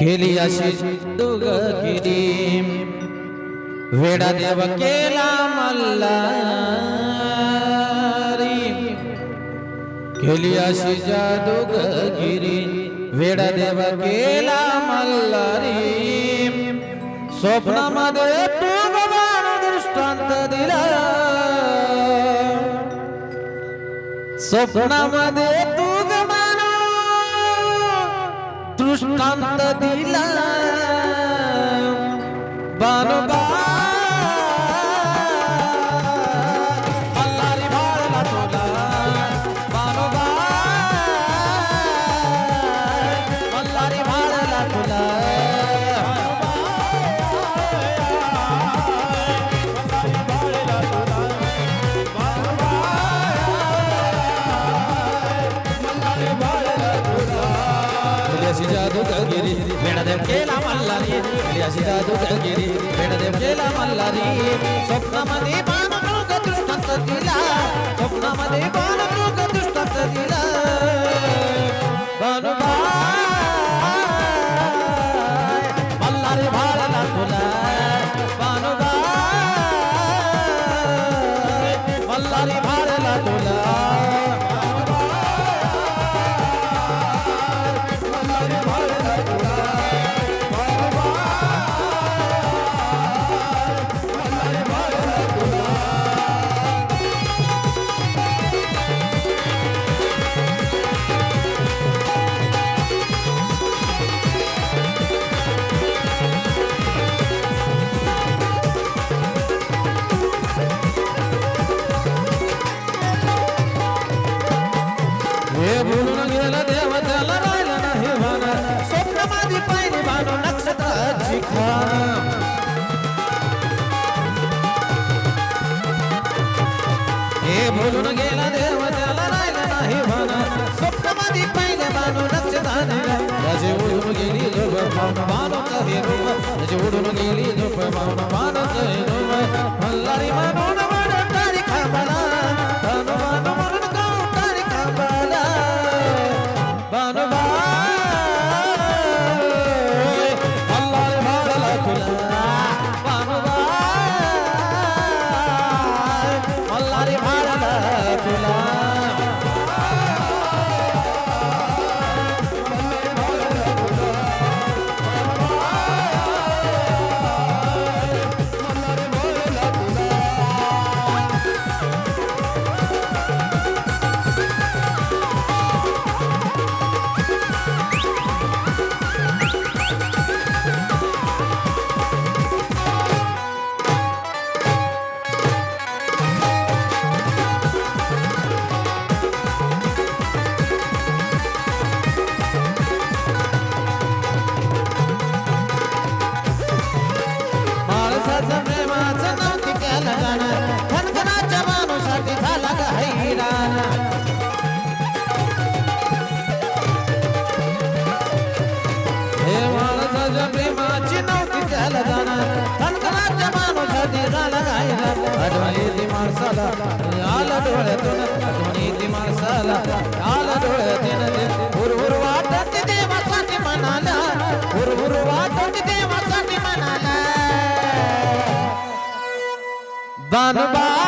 केली अशी दुग केली वेडा देव केला मल्लारी केली अशी गिरी वेडा देव केला मल्लारी स्वप्नामध्ये तू गवान दृष्टांत दिला. स्वप्नामध्ये दृष्टांत दिला केला मल्लारी केली अशी जादू गगिरी वेणदेव केला मल्हारी. स्वप्नामध्ये बाणमृग दृष्टांत दिला. स्वप्नामध्ये बाण भानू खान हे बोलून गेला देव त्याला राहिलं नाही भान. स्वप्न माझी पाहिले भानू नक्षत्राने राजे उडून गेली झोप मानत हे कहे रूप राजे उडून गेली झोप मानत हे कहे रूप मल्हारी म्हणून म्हणून तारी खांबाला भानू माणूसाठी झाला ग हैराण माणसाला आला डोळ्यातून आठवण येते माणसाला आला डोळ्यातून हुरहुर वाटत देवासाठी म्हणाला हुरहुर वाटत देवासाठी म्हणाला बानुबा